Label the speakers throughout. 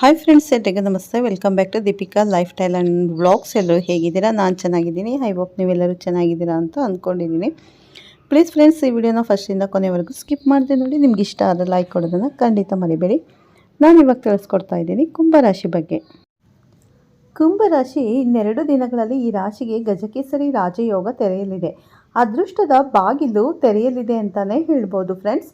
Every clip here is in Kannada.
Speaker 1: ಹಾಯ್ ಫ್ರೆಂಡ್ಸ್ ಎಲ್ರಿಗೂ ನಮಸ್ತೆ. Welcome back to Deepika lifestyle and vlogs ಎಲ್ಲರೂ ಹೇಗಿದ್ದೀರಾ? ನಾನು ಚೆನ್ನಾಗಿದ್ದೀನಿ. ಐ ಹೋಪ್ ನೀವೆಲ್ಲರೂ ಚೆನ್ನಾಗಿದ್ದೀರಾ ಅಂತ ಅಂದ್ಕೊಂಡಿದ್ದೀನಿ ಪ್ಲೀಸ್ ಫ್ರೆಂಡ್ಸ್ ಈ ವಿಡಿಯೋನ ಫಸ್ಟಿಂದ ಕೊನೆವರೆಗೂ ಸ್ಕಿಪ್ ಮಾಡಿದೆ ನೋಡಿ. ನಿಮ್ಗೆ ಇಷ್ಟ ಆದರೆ ಲೈಕ್ ಕೊಡೋದನ್ನು ಖಂಡಿತ ಮರಿಬೇಡಿ. ನಾನು ಇವಾಗ ತಿಳಿಸ್ಕೊಡ್ತಾ ಇದ್ದೀನಿ ಕುಂಭರಾಶಿ ಬಗ್ಗೆ. ಕುಂಭರಾಶಿ ಇನ್ನೆರಡು ದಿನಗಳಲ್ಲಿ ಈ ರಾಶಿಗೆ ಗಜಕೇಸರಿ ರಾಜಯೋಗ ತೆರೆಯಲಿದೆ. ಅದೃಷ್ಟದ ಬಾಗಿಲು ತೆರೆಯಲಿದೆ ಅಂತಲೇ ಹೇಳ್ಬೋದು ಫ್ರೆಂಡ್ಸ್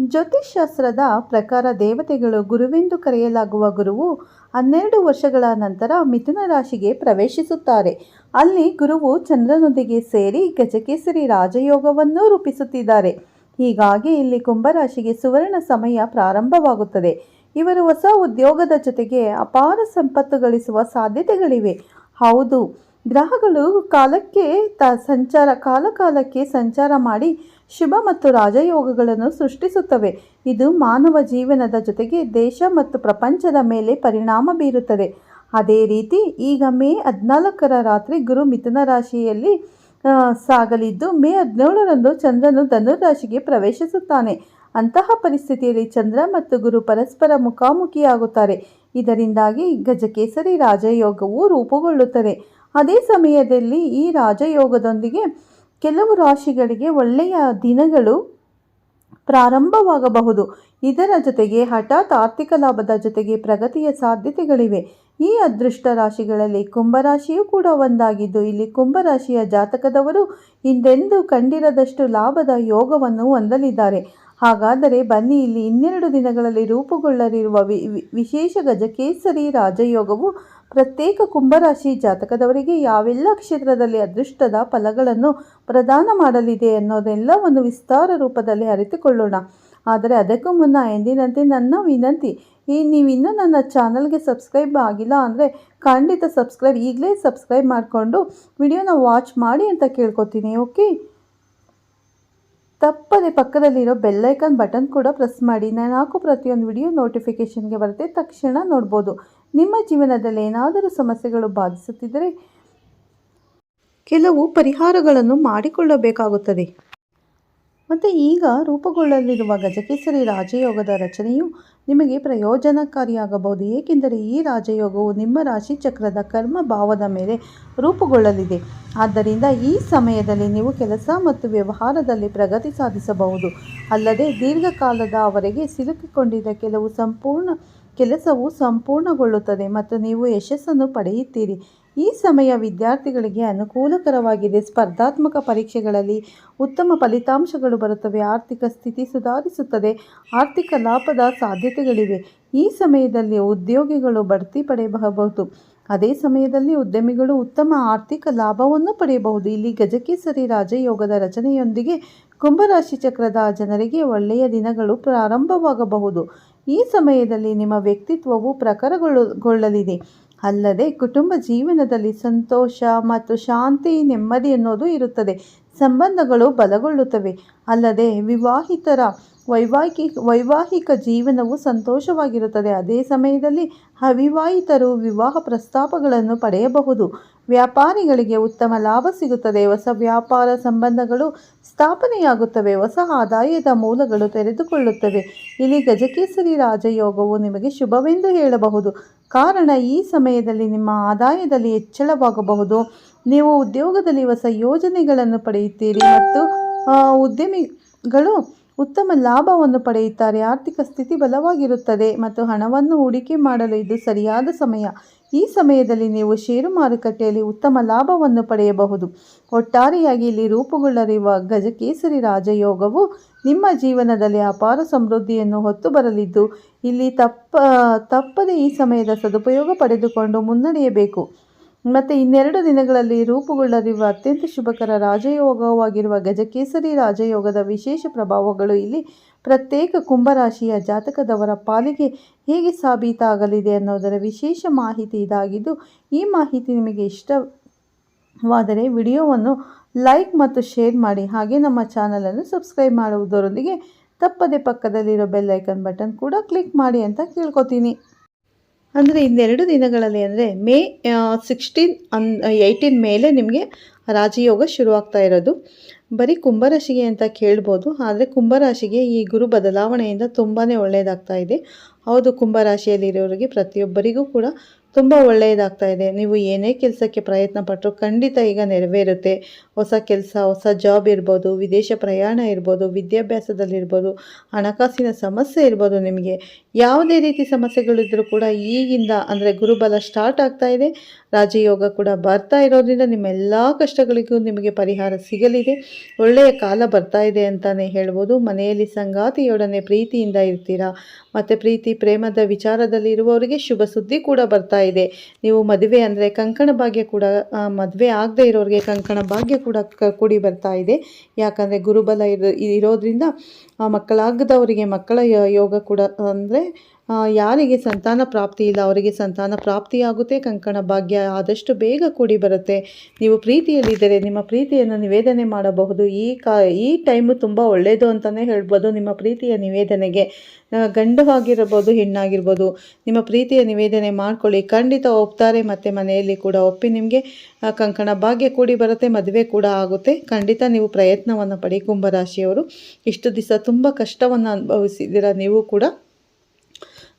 Speaker 1: ಜ್ಯೋತಿಷ್ಶಾಸ್ತ್ರದ ಪ್ರಕಾರ ದೇವತೆಗಳು ಗುರುವೆಂದು ಕರೆಯಲಾಗುವ ಗುರುವು ಹನ್ನೆರಡು ವರ್ಷಗಳ ನಂತರ ಮಿಥುನ ರಾಶಿಗೆ ಪ್ರವೇಶಿಸುತ್ತಾರೆ. ಅಲ್ಲಿ ಗುರುವು ಚಂದ್ರನೊಂದಿಗೆ ಸೇರಿ ಗಜಕೇಸರಿ ರಾಜಯೋಗವನ್ನು ರೂಪಿಸುತ್ತಿದ್ದಾರೆ. ಹೀಗಾಗಿ ಇಲ್ಲಿ ಕುಂಭರಾಶಿಗೆ ಸುವರ್ಣ ಸಮಯ ಪ್ರಾರಂಭವಾಗುತ್ತದೆ. ಇವರು ಹೊಸ ಉದ್ಯೋಗದ ಜೊತೆಗೆ ಅಪಾರ ಸಂಪತ್ತು ಗಳಿಸುವ ಸಾಧ್ಯತೆಗಳಿವೆ. ಹೌದು ಗ್ರಹಗಳು ಕಾಲಕ್ಕೆ ತ ಸಂಚಾರ, ಕಾಲಕಾಲಕ್ಕೆ ಸಂಚಾರ ಮಾಡಿ ಶುಭ ಮತ್ತು ರಾಜಯೋಗಗಳನ್ನು ಸೃಷ್ಟಿಸುತ್ತವೆ. ಇದು ಮಾನವ ಜೀವನದ ಜೊತೆಗೆ ದೇಶ ಮತ್ತು ಪ್ರಪಂಚದ ಮೇಲೆ ಪರಿಣಾಮ ಬೀರುತ್ತದೆ. ಅದೇ ರೀತಿ ಈಗ ಮೇ ಹದಿನಾಲ್ಕರ ರಾತ್ರಿ ಗುರು ಮಿಥುನ ರಾಶಿಯಲ್ಲಿ ಸಾಗಲಿದ್ದು ಮೇ ಹದಿನೇಳರಂದು ಚಂದ್ರನು ಧನುರಾಶಿಗೆ ಪ್ರವೇಶಿಸುತ್ತಾನೆ. ಅಂತಹ ಪರಿಸ್ಥಿತಿಯಲ್ಲಿ ಚಂದ್ರ ಮತ್ತು ಗುರು ಪರಸ್ಪರ ಮುಖಾಮುಖಿಯಾಗುತ್ತಾರೆ. ಇದರಿಂದಾಗಿ ಗಜಕೇಸರಿ ರಾಜಯೋಗವು ರೂಪುಗೊಳ್ಳುತ್ತದೆ. ಅದೇ ಸಮಯದಲ್ಲಿ ಈ ರಾಜಯೋಗದೊಂದಿಗೆ ಕೆಲವು ರಾಶಿಗಳಿಗೆ ಒಳ್ಳೆಯ ದಿನಗಳು ಪ್ರಾರಂಭವಾಗಬಹುದು. ಇದರ ಜೊತೆಗೆ ಹಠಾತ್ ಆರ್ಥಿಕ ಲಾಭದ ಜೊತೆಗೆ ಪ್ರಗತಿಯ ಸಾಧ್ಯತೆಗಳಿವೆ. ಈ ಅದೃಷ್ಟ ರಾಶಿಗಳಲ್ಲಿ ಕುಂಭರಾಶಿಯೂ ಕೂಡ ಒಂದಾಗಿದ್ದು, ಇಲ್ಲಿ ಕುಂಭರಾಶಿಯ ಜಾತಕದವರು ಹಿಂದೆಂದೂ ಕಂಡಿರದಷ್ಟು ಲಾಭದ ಯೋಗವನ್ನು ಹೊಂದಲಿದ್ದಾರೆ. ಹಾಗಾದರೆ ಬನ್ನಿ, ಇಲ್ಲಿ ಇನ್ನೆರಡು ದಿನಗಳಲ್ಲಿ ರೂಪುಗೊಳ್ಳಲಿರುವ ವಿಶೇಷ ಗಜಕೇಸರಿ ರಾಜಯೋಗವು ಪ್ರತ್ಯೇಕ ಕುಂಭರಾಶಿ ಜಾತಕದವರಿಗೆ ಯಾವೆಲ್ಲ ಕ್ಷೇತ್ರದಲ್ಲಿ ಅದೃಷ್ಟದ ಫಲಗಳನ್ನು ಪ್ರದಾನ ಮಾಡಲಿದೆ ಅನ್ನೋದೆಲ್ಲವನ್ನು ವಿಸ್ತಾರ ರೂಪದಲ್ಲಿ ಅರಿತುಕೊಳ್ಳೋಣ. ಆದರೆ ಅದಕ್ಕೂ ಮುನ್ನ ಎಂದಿನಂತೆ ನನ್ನ ವಿನಂತಿ, ಈ ನೀವಿನ್ನೂ ನನ್ನ ಚಾನಲ್ಗೆ ಸಬ್ಸ್ಕ್ರೈಬ್ ಆಗಿಲ್ಲ ಅಂದರೆ ಖಂಡಿತ ಸಬ್ಸ್ಕ್ರೈಬ್, ಈಗಲೇ ಸಬ್ಸ್ಕ್ರೈಬ್ ಮಾಡಿಕೊಂಡು ವಿಡಿಯೋನ ವಾಚ್ ಮಾಡಿ ಅಂತ ಕೇಳ್ಕೊತೀನಿ, ಓಕೆ? ತಪ್ಪದೆ ಪಕ್ಕದಲ್ಲಿರೋ ಬೆಲ್ಲೈಕನ್ ಬಟನ್ ಕೂಡ ಪ್ರೆಸ್ ಮಾಡಿ. ನಾನು ಹಾಕೋ ಪ್ರತಿಯೊಂದು ವಿಡಿಯೋ ನೋಟಿಫಿಕೇಷನ್ಗೆ ಬರುತ್ತೆ, ತಕ್ಷಣ ನೋಡ್ಬೋದು. ನಿಮ್ಮ ಜೀವನದಲ್ಲಿ ಏನಾದರೂ ಸಮಸ್ಯೆಗಳು ಬಾಧಿಸುತ್ತಿದ್ದರೆ ಕೆಲವು ಪರಿಹಾರಗಳನ್ನು ಮಾಡಿಕೊಳ್ಳಬೇಕಾಗುತ್ತದೆ. ಮತ್ತು ಈಗ ರೂಪುಗೊಳ್ಳಲಿರುವ ಗಜಕೇಸರಿ ರಾಜಯೋಗದ ರಚನೆಯು ನಿಮಗೆ ಪ್ರಯೋಜನಕಾರಿಯಾಗಬಹುದು, ಏಕೆಂದರೆ ಈ ರಾಜಯೋಗವು ನಿಮ್ಮ ರಾಶಿ ಚಕ್ರದ ಕರ್ಮ ಭಾವದ ಮೇಲೆ ರೂಪುಗೊಳ್ಳಲಿದೆ. ಆದ್ದರಿಂದ ಈ ಸಮಯದಲ್ಲಿ ನೀವು ಕೆಲಸ ಮತ್ತು ವ್ಯವಹಾರದಲ್ಲಿ ಪ್ರಗತಿ ಸಾಧಿಸಬಹುದು. ಅಲ್ಲದೆ ದೀರ್ಘಕಾಲದವರೆಗೆ ಸಿಲುಕಿಕೊಂಡಿದ್ದ ಕೆಲವು ಸಂಪೂರ್ಣ ಕೆಲಸವು ಸಂಪೂರ್ಣಗೊಳ್ಳುತ್ತದೆ ಮತ್ತು ನೀವು ಯಶಸ್ಸನ್ನು ಪಡೆಯುತ್ತೀರಿ. ಈ ಸಮಯ ವಿದ್ಯಾರ್ಥಿಗಳಿಗೆ ಅನುಕೂಲಕರವಾಗಿದೆ. ಸ್ಪರ್ಧಾತ್ಮಕ ಪರೀಕ್ಷೆಗಳಲ್ಲಿ ಉತ್ತಮ ಫಲಿತಾಂಶಗಳು ಬರುತ್ತವೆ. ಆರ್ಥಿಕ ಸ್ಥಿತಿ ಸುಧಾರಿಸುತ್ತದೆ. ಆರ್ಥಿಕ ಲಾಭದ ಸಾಧ್ಯತೆಗಳಿವೆ. ಈ ಸಮಯದಲ್ಲಿ ಉದ್ಯೋಗಿಗಳು ಬಡ್ತಿ ಪಡೆಯಬಹುದು. ಅದೇ ಸಮಯದಲ್ಲಿ ಉದ್ಯಮಿಗಳು ಉತ್ತಮ ಆರ್ಥಿಕ ಲಾಭವನ್ನು ಪಡೆಯಬಹುದು. ಇಲ್ಲಿ ಗಜಕೇಸರಿ ರಾಜಯೋಗದ ರಚನೆಯೊಂದಿಗೆ ಕುಂಭರಾಶಿ ಚಕ್ರದ ಜನರಿಗೆ ಒಳ್ಳೆಯ ದಿನಗಳು ಪ್ರಾರಂಭವಾಗಬಹುದು. ಈ ಸಮಯದಲ್ಲಿ ನಿಮ್ಮ ವ್ಯಕ್ತಿತ್ವವು ಪ್ರಖರಗೊಳ್ಳಲಿದೆ ಅಲ್ಲದೆ ಕುಟುಂಬ ಜೀವನದಲ್ಲಿ ಸಂತೋಷ ಮತ್ತು ಶಾಂತಿ ನೆಮ್ಮದಿ ಅನ್ನೋದು ಇರುತ್ತದೆ. ಸಂಬಂಧಗಳು ಬಲಗೊಳ್ಳುತ್ತವೆ. ಅಲ್ಲದೆ ವಿವಾಹಿತರ ವೈವಾಹಿಕ ವೈವಾಹಿಕ ಜೀವನವು ಸಂತೋಷವಾಗಿರುತ್ತದೆ. ಅದೇ ಸಮಯದಲ್ಲಿ ಅವಿವಾಹಿತರು ವಿವಾಹ ಪ್ರಸ್ತಾಪಗಳನ್ನು ಪಡೆಯಬಹುದು. ವ್ಯಾಪಾರಿಗಳಿಗೆ ಉತ್ತಮ ಲಾಭ ಸಿಗುತ್ತದೆ. ಹೊಸ ವ್ಯಾಪಾರ ಸಂಬಂಧಗಳು ಸ್ಥಾಪನೆಯಾಗುತ್ತವೆ. ಹೊಸ ಆದಾಯದ ಮೂಲಗಳು ತೆರೆದುಕೊಳ್ಳುತ್ತವೆ. ಇಲ್ಲಿ ಗಜಕೇಸರಿ ರಾಜಯೋಗವು ನಿಮಗೆ ಶುಭವೆಂದು ಹೇಳಬಹುದು. ಕಾರಣ ಈ ಸಮಯದಲ್ಲಿ ನಿಮ್ಮ ಆದಾಯದಲ್ಲಿ ಹೆಚ್ಚಳವಾಗಬಹುದು. ನೀವು ಉದ್ಯೋಗದಲ್ಲಿ ಹೊಸ ಯೋಜನೆಗಳನ್ನು ಪಡೆಯುತ್ತೀರಿ ಮತ್ತು ಉದ್ಯಮಿಗಳು ಉತ್ತಮ ಲಾಭವನ್ನು ಪಡೆಯುತ್ತಾರೆ. ಆರ್ಥಿಕ ಸ್ಥಿತಿ ಬಲವಾಗಿರುತ್ತದೆ ಮತ್ತು ಹಣವನ್ನು ಹೂಡಿಕೆ ಮಾಡಲು ಇದು ಸರಿಯಾದ ಸಮಯ. ಈ ಸಮಯದಲ್ಲಿ ನೀವು ಷೇರು ಮಾರುಕಟ್ಟೆಯಲ್ಲಿ ಉತ್ತಮ ಲಾಭವನ್ನು ಪಡೆಯಬಹುದು. ಒಟ್ಟಾರೆಯಾಗಿ ಇಲ್ಲಿ ರೂಪುಗೊಳ್ಳಲಿರುವ ಗಜಕೇಸರಿ ರಾಜಯೋಗವು ನಿಮ್ಮ ಜೀವನದಲ್ಲಿ ಅಪಾರ ಸಮೃದ್ಧಿಯನ್ನು ಹೊತ್ತು ಬರಲಿದ್ದು ಇಲ್ಲಿ ತಪ್ಪ, ತಪ್ಪದೆ ಈ ಸಮಯದ ಸದುಪಯೋಗ ಪಡೆದುಕೊಂಡು ಮುನ್ನಡೆಯಬೇಕು. ಮತ್ತು ಇನ್ನೆರಡು ದಿನಗಳಲ್ಲಿ ರೂಪುಗೊಳ್ಳಲಿರುವ ಅತ್ಯಂತ ಶುಭಕರ ರಾಜಯೋಗವಾಗಿರುವ ಗಜಕೇಸರಿ ರಾಜಯೋಗದ ವಿಶೇಷ ಪ್ರಭಾವಗಳು ಇಲ್ಲಿ ಪ್ರತ್ಯೇಕ ಕುಂಭರಾಶಿಯ ಜಾತಕದವರ ಪಾಲಿಗೆ ಹೇಗೆ ಸಾಬೀತಾಗಲಿದೆ ಅನ್ನೋದರ ವಿಶೇಷ ಮಾಹಿತಿ ಇದಾಗಿದ್ದು, ಈ ಮಾಹಿತಿ ನಿಮಗೆ ಇಷ್ಟವಾದರೆ ವಿಡಿಯೋವನ್ನು ಲೈಕ್ ಮತ್ತು ಶೇರ್ ಮಾಡಿ. ಹಾಗೆ ನಮ್ಮ ಚಾನಲನ್ನು ಸಬ್ಸ್ಕ್ರೈಬ್ ಮಾಡುವುದರೊಂದಿಗೆ ತಪ್ಪದೆ ಪಕ್ಕದಲ್ಲಿರೋ ಬೆಲ್ ಐಕನ್ ಬಟನ್ ಕೂಡ ಕ್ಲಿಕ್ ಮಾಡಿ ಅಂತ ಕೇಳ್ಕೊತೀನಿ. ಅಂದರೆ ಇನ್ನೆರಡು ದಿನಗಳಲ್ಲಿ ಅಂದರೆ ಮೇ ಸಿಕ್ಸ್ಟೀನ್ ಅನ್ ಏಯ್ಟೀನ್ ಮೇಲೆ ನಿಮಗೆ ರಾಜಯೋಗ ಶುರುವಾಗ್ತಾ ಇರೋದು. ಬರೀ ಕುಂಭರಾಶಿಗೆ ಅಂತ ಕೇಳ್ಬೋದು, ಆದರೆ ಕುಂಭರಾಶಿಗೆ ಈ ಗುರು ಬದಲಾವಣೆಯಿಂದ ತುಂಬಾ ಒಳ್ಳೆಯದಾಗ್ತಾ ಇದೆ. ಹೌದು ಕುಂಭರಾಶಿಯಲ್ಲಿರೋರಿಗೆ ಪ್ರತಿಯೊಬ್ಬರಿಗೂ ಕೂಡ ತುಂಬ ಒಳ್ಳೆಯದಾಗ್ತಾ ಇದೆ. ನೀವು ಏನೇ ಕೆಲಸಕ್ಕೆ ಪ್ರಯತ್ನ ಪಟ್ಟರು ಖಂಡಿತ ಈಗ ನೆರವೇರುತ್ತೆ. ಹೊಸ ಕೆಲಸ, ಹೊಸ ಜಾಬ್ ಇರ್ಬೋದು, ವಿದೇಶ ಪ್ರಯಾಣ ಇರ್ಬೋದು, ವಿದ್ಯಾಭ್ಯಾಸದಲ್ಲಿರ್ಬೋದು, ಹಣಕಾಸಿನ ಸಮಸ್ಯೆ ಇರ್ಬೋದು ನಿಮಗೆ. ಯಾವುದೇ ರೀತಿ ಸಮಸ್ಯೆಗಳಿದ್ದರೂ ಕೂಡ ಈಗಿಂದ ಅಂದರೆ ಗುರುಬಲ ಸ್ಟಾರ್ಟ್ ಆಗ್ತಾ ಇದೆ. ರಾಜಯೋಗ ಕೂಡ ಬರ್ತಾ ಇರೋದ್ರಿಂದ ನಿಮ್ಮೆಲ್ಲ ಕಷ್ಟಗಳಿಗೂ ನಿಮಗೆ ಪರಿಹಾರ ಸಿಗಲಿದೆ. ಒಳ್ಳೆಯ ಕಾಲ ಬರ್ತಾ ಇದೆ ಅಂತಲೇ ಹೇಳ್ಬೋದು. ಮನೆಯಲ್ಲಿ ಸಂಗಾತಿಯೊಡನೆ ಪ್ರೀತಿಯಿಂದ ಇರ್ತೀರಾ? ಮತ್ತು ಪ್ರೀತಿ, ಪ್ರೇಮದ ವಿಚಾರದಲ್ಲಿ ಇರುವವರಿಗೆ ಶುಭ ಸುದ್ದಿ ಕೂಡ ಬರ್ತಾ ಇದೆ. ನೀವು ಮದುವೆ ಅಂದರೆ ಕಂಕಣ ಭಾಗ್ಯ ಕೂಡ ಮದುವೆ ಆಗದೆ ಇರೋರಿಗೆ ಕಂಕಣ ಭಾಗ್ಯ ಕೂಡ ಕ- ಕೂಡಿ ಬರ್ತಾ ಇದೆ. ಯಾಕಂದರೆ ಗುರುಬಲ ಇರೋ ಇರೋದ್ರಿಂದ ಮಕ್ಕಳಾಗದವರಿಗೆ ಮಕ್ಕಳ ಯೋಗ ಕೂಡ ಅಂದರೆ ಯಾರಿಗೆ ಸಂತಾನ ಪ್ರಾಪ್ತಿ ಇಲ್ಲ, ಅವರಿಗೆ ಸಂತಾನ ಪ್ರಾಪ್ತಿಯಾಗುತ್ತೆ ಕಂಕಣ ಭಾಗ್ಯ ಆದಷ್ಟು ಬೇಗ ಕೂಡಿ ಬರುತ್ತೆ. ನೀವು ಪ್ರೀತಿಯಲ್ಲಿದ್ದರೆ ನಿಮ್ಮ ಪ್ರೀತಿಯನ್ನು ನಿವೇದನೆ ಮಾಡಬಹುದು. ಈ ಕಾ, ಈ ಟೈಮು ತುಂಬ ಒಳ್ಳೆಯದು ಅಂತಲೇ ಹೇಳ್ಬೋದು ನಿಮ್ಮ ಪ್ರೀತಿಯ ನಿವೇದನೆಗೆ. ಗಂಡವಾಗಿರ್ಬೋದು ಹೆಣ್ಣಾಗಿರ್ಬೋದು, ನಿಮ್ಮ ಪ್ರೀತಿಯ ನಿವೇದನೆ ಮಾಡ್ಕೊಳ್ಳಿ. ಖಂಡಿತ ಒಪ್ತಾರೆ ಮತ್ತು ಮನೆಯಲ್ಲಿ ಕೂಡ. ಒಪ್ಪಿ ನಿಮಗೆ ಕಂಕಣ ಭಾಗ್ಯ ಕೂಡಿ ಬರುತ್ತೆ, ಮದುವೆ ಕೂಡ ಆಗುತ್ತೆ. ಖಂಡಿತ ನೀವು ಪ್ರಯತ್ನವನ್ನು ಪಡಿ. ಕುಂಭರಾಶಿಯವರು, ಇಷ್ಟು ದಿವಸ ತುಂಬ ಕಷ್ಟವನ್ನು ಅನುಭವಿಸಿದ್ದೀರ ನೀವು ಕೂಡ.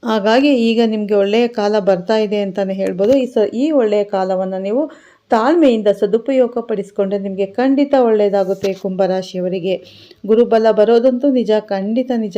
Speaker 1: ಹಾಗಾಗಿ ಈಗ ನಿಮಗೆ ಒಳ್ಳೆಯ ಕಾಲ ಬರ್ತಾ ಇದೆ ಅಂತಲೇ ಹೇಳ್ಬೋದು. ಈ ಸ, ಈ ಒಳ್ಳೆಯ ಕಾಲವನ್ನು ನೀವು ತಾಳ್ಮೆಯಿಂದ ಸದುಪಯೋಗ ಪಡಿಸ್ಕೊಂಡ್ರೆ ನಿಮಗೆ ಖಂಡಿತ ಒಳ್ಳೆಯದಾಗುತ್ತೆ ಕುಂಭರಾಶಿಯವರಿಗೆ. ಗುರುಬಲ ಬರೋದಂತೂ ನಿಜ, ಖಂಡಿತ ನಿಜ.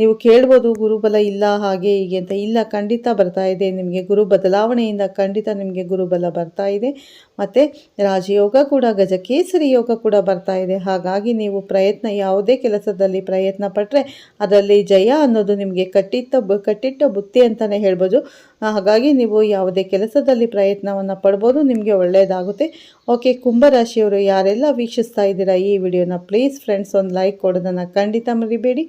Speaker 1: ನೀವು ಕೇಳ್ಬೋದು ಗುರುಬಲ ಇಲ್ಲ ಹಾಗೆ ಹೀಗೆ ಅಂತ. ಇಲ್ಲ, ಖಂಡಿತ ಬರ್ತಾ ಇದೆ. ನಿಮಗೆ ಗುರು ಬದಲಾವಣೆಯಿಂದ ಖಂಡಿತ ನಿಮಗೆ ಗುರುಬಲ ಬರ್ತಾ ಇದೆ. ಮತ್ತು ರಾಜಯೋಗ ಕೂಡ, ಗಜಕೇಸರಿ ಯೋಗ ಕೂಡ ಬರ್ತಾ ಇದೆ. ಹಾಗಾಗಿ ನೀವು ಪ್ರಯತ್ನ, ಯಾವುದೇ ಕೆಲಸದಲ್ಲಿ ಪ್ರಯತ್ನ ಪಟ್ಟರೆ ಅದರಲ್ಲಿ ಜಯ ಅನ್ನೋದು ನಿಮಗೆ ಕಟ್ಟಿಟ್ಟ ಕಟ್ಟಿಟ್ಟ ಬುತ್ತಿ ಅಂತಲೇ ಹೇಳ್ಬೋದು. ಹಾಗಾಗಿ ನೀವು ಯಾವುದೇ ಕೆಲಸದಲ್ಲಿ ಪ್ರಯತ್ನವನ್ನು ಪಡ್ಬೋದು, ನಿಮಗೆ ಒಳ್ಳೆಯದಾಗುತ್ತೆ ಓಕೆ ಕುಂಭರಾಶಿಯವರು ಯಾರೆಲ್ಲ ವೀಕ್ಷಿಸ್ತಾ ಇದ್ದೀರಾ ಈ ವಿಡಿಯೋನ ಪ್ಲೀಸ್ ಫ್ರೆಂಡ್ಸ್ ಒಂದು ಲೈಕ್ ಕೊಡೋದನ್ನು ಖಂಡಿತ ಮರಿಬೇಡಿ.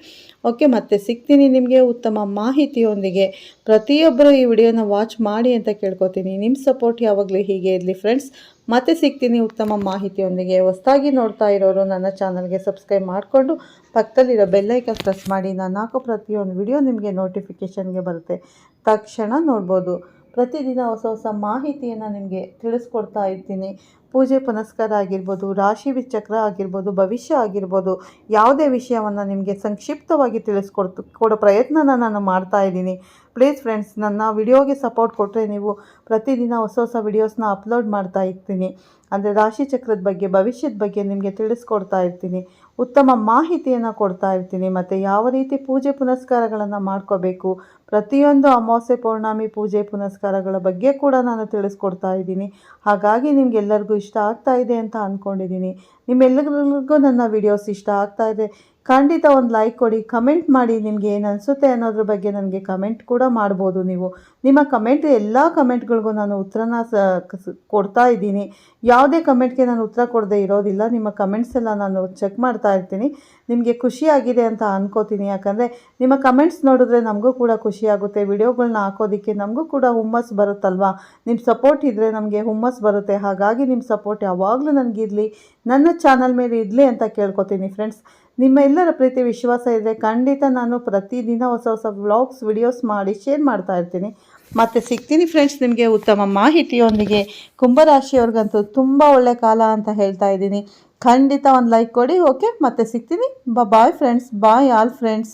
Speaker 1: ಓಕೆ ಮತ್ತೆ ಸಿಗ್ತೀನಿ ನಿಮಗೆ ಉತ್ತಮ ಮಾಹಿತಿಯೊಂದಿಗೆ. ಪ್ರತಿಯೊಬ್ಬರು ಈ ವಿಡಿಯೋನ ವಾಚ್ ಮಾಡಿ ಅಂತ ಕೇಳ್ಕೊತೀನಿ. ನಿಮ್ಮ ಸಪೋರ್ಟ್ ಯಾವಾಗಲೂ ಹೀಗೆ ಇರಲಿ ಫ್ರೆಂಡ್ಸ್ ಮತ್ತೆ ಸಿಗ್ತೀನಿ ಉತ್ತಮ ಮಾಹಿತಿಯೊಂದಿಗೆ. ಹೊಸದಾಗಿ ನೋಡ್ತಾ ಇರೋರು ನನ್ನ ಚಾನಲ್ಗೆ ಸಬ್ಸ್ಕ್ರೈಬ್ ಮಾಡಿಕೊಂಡು ಪಕ್ಕದಲ್ಲಿರೋ ಬೆಲ್ಲೈಕನ್ ಪ್ರೆಸ್ ಮಾಡಿ. ನಾನು ಹಾಕೋ ಪ್ರತಿಯೊಂದು ವಿಡಿಯೋ ನಿಮಗೆ ನೋಟಿಫಿಕೇಷನ್ಗೆ ಬರುತ್ತೆ. ತಕ್ಷಣ ನೋಡ್ಬೋದು. ಪ್ರತಿದಿನ ಹೊಸ ಹೊಸ ಮಾಹಿತಿಯನ್ನು ನಿಮಗೆ ತಿಳಿಸ್ಕೊಡ್ತಾ ಇರ್ತೀನಿ. ಪೂಜೆ ಪುನಸ್ಕಾರ ಆಗಿರ್ಬೋದು, ರಾಶಿ ವಿಚಕ್ರ ಆಗಿರ್ಬೋದು, ಭವಿಷ್ಯ ಆಗಿರ್ಬೋದು, ಯಾವುದೇ ವಿಷಯವನ್ನು ನಿಮಗೆ ಸಂಕ್ಷಿಪ್ತವಾಗಿ ತಿಳಿಸ್ಕೊಡ್ತು ಕೊಡೋ ಪ್ರಯತ್ನನ ನಾನು ಮಾಡ್ತಾ ಇದ್ದೀನಿ. ಪ್ಲೀಸ್ ಫ್ರೆಂಡ್ಸ್ ನನ್ನ ವಿಡಿಯೋಗೆ ಸಪೋರ್ಟ್ ಕೊಟ್ಟರೆ ನೀವು ಪ್ರತಿದಿನ ಹೊಸ ಹೊಸ ವಿಡಿಯೋಸ್ನ ಅಪ್ಲೋಡ್ ಮಾಡ್ತಾ ಇರ್ತೀನಿ. ಅಂದರೆ ರಾಶಿ ಚಕ್ರದ ಬಗ್ಗೆ, ಭವಿಷ್ಯದ ಬಗ್ಗೆ ನಿಮಗೆ ತಿಳಿಸ್ಕೊಡ್ತಾ ಇರ್ತೀನಿ. ಉತ್ತಮ ಮಾಹಿತಿಯನ್ನು ಕೊಡ್ತಾ ಇರ್ತೀನಿ. ಮತ್ತು ಯಾವ ರೀತಿ ಪೂಜೆ ಪುನಸ್ಕಾರಗಳನ್ನು ಮಾಡ್ಕೋಬೇಕು? ಪ್ರತಿಯೊಂದು ಅಮಾವಾಸ್ಯೆ ಪೌರ್ಣಮಿ ಪೂಜೆ ಪುನಸ್ಕಾರಗಳ ಬಗ್ಗೆ ಕೂಡ ನಾನು ತಿಳಿಸ್ಕೊಡ್ತಾ ಇದ್ದೀನಿ. ಹಾಗಾಗಿ ನಿಮಗೆಲ್ಲರಿಗೂ ಇಷ್ಟ ಆಗ್ತಾ ಇದೆ ಅಂತ ಅಂದ್ಕೊಂಡಿದ್ದೀನಿ ನಿಮ್ಮೆಲ್ಲರಿಗೂ ನನ್ನ ವಿಡಿಯೋಸ್ ಇಷ್ಟ ಆಗ್ತಾ ಇದೆ. ಖಂಡಿತ ಒಂದು ಲೈಕ್ ಕೊಡಿ ಕಮೆಂಟ್ ಮಾಡಿ ನಿಮಗೆ ಏನು ಅನಿಸುತ್ತೆ ಅನ್ನೋದ್ರ ಬಗ್ಗೆ ನನಗೆ ಕಮೆಂಟ್ ಕೂಡ ಮಾಡ್ಬೋದು ನೀವು. ನಿಮ್ಮ ಕಮೆಂಟ್ ಎಲ್ಲ ಕಮೆಂಟ್ಗಳಿಗೂ ನಾನು ಉತ್ತರನ ಕೊಡ್ತಾ ಇದ್ದೀನಿ. ಯಾವುದೇ ಕಮೆಂಟ್ಗೆ ನಾನು ಉತ್ತರ ಕೊಡದೆ ಇರೋದಿಲ್ಲ, ನಿಮ್ಮ ಕಮೆಂಟ್ಸ್ ಎಲ್ಲ ನಾನು ಚೆಕ್ ಮಾಡ್ತಾ ಇರ್ತೀನಿ. ನಿಮಗೆ ಖುಷಿಯಾಗಿದೆ ಅಂತ ಅನ್ಕೋತೀನಿ. ಯಾಕಂದರೆ ನಿಮ್ಮ ಕಮೆಂಟ್ಸ್ ನೋಡಿದ್ರೆ ನಮಗೂ ಕೂಡ ಖುಷಿಯಾಗುತ್ತೆ ವಿಡಿಯೋಗಳನ್ನ ಹಾಕೋದಕ್ಕೆ ನಮಗೂ ಕೂಡ ಹುಮ್ಮಸ್ ಬರುತ್ತಲ್ವಾ? ನಿಮ್ಮ ಸಪೋರ್ಟ್ ಇದ್ದರೆ ನಮಗೆ ಹುಮ್ಮಸ್ ಬರುತ್ತೆ. ಹಾಗಾಗಿ ನಿಮ್ಮ ಸಪೋರ್ಟ್ ಯಾವಾಗಲೂ ನನಗಿರಲಿ. ನನ್ನ ಚಾನಲ್ ಮೇಲೆ ಇರಲಿ ಅಂತ ಕೇಳ್ಕೊತೀನಿ ಫ್ರೆಂಡ್ಸ್ ನಿಮ್ಮ ಎಲ್ಲರ ಪ್ರೀತಿ, ವಿಶ್ವಾಸ ಇದೆ ಖಂಡಿತ ನಾನು ಪ್ರತಿದಿನ ಹೊಸ ಹೊಸ ವ್ಲಾಗ್ಸ್ ವಿಡಿಯೋಸ್ ಮಾಡಿ ಶೇರ್ ಮಾಡ್ತಾ ಇರ್ತೀನಿ. ಮತ್ತು ಸಿಗ್ತೀನಿ ಫ್ರೆಂಡ್ಸ್ ನಿಮಗೆ ಉತ್ತಮ ಮಾಹಿತಿಯೊಂದಿಗೆ. ಕುಂಭರಾಶಿಯವ್ರಿಗಂತೂ ತುಂಬ ಒಳ್ಳೆ ಕಾಲ ಅಂತ ಹೇಳ್ತಾ ಇದ್ದೀನಿ. ಖಂಡಿತ ಒಂದು ಲೈಕ್ ಕೊಡಿ ಓಕೆ ಮತ್ತೆ ಸಿಗ್ತೀನಿ. Bye friends bye all friends